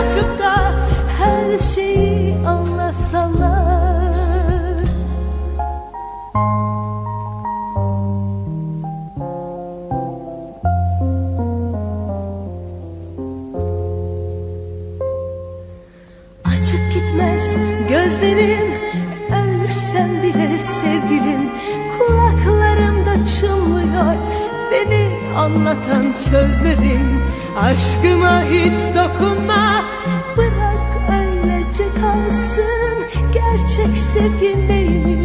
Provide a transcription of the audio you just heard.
Bakıp da her şeyi anlatsalar Açık gitmez gözlerim Ölsem bile sevgilim. Kulaklarımda çınlıyor anlatan sözlerin Aşkıma hiç dokunma. Bırak öylece kalsın Gerçek sevgi neymiş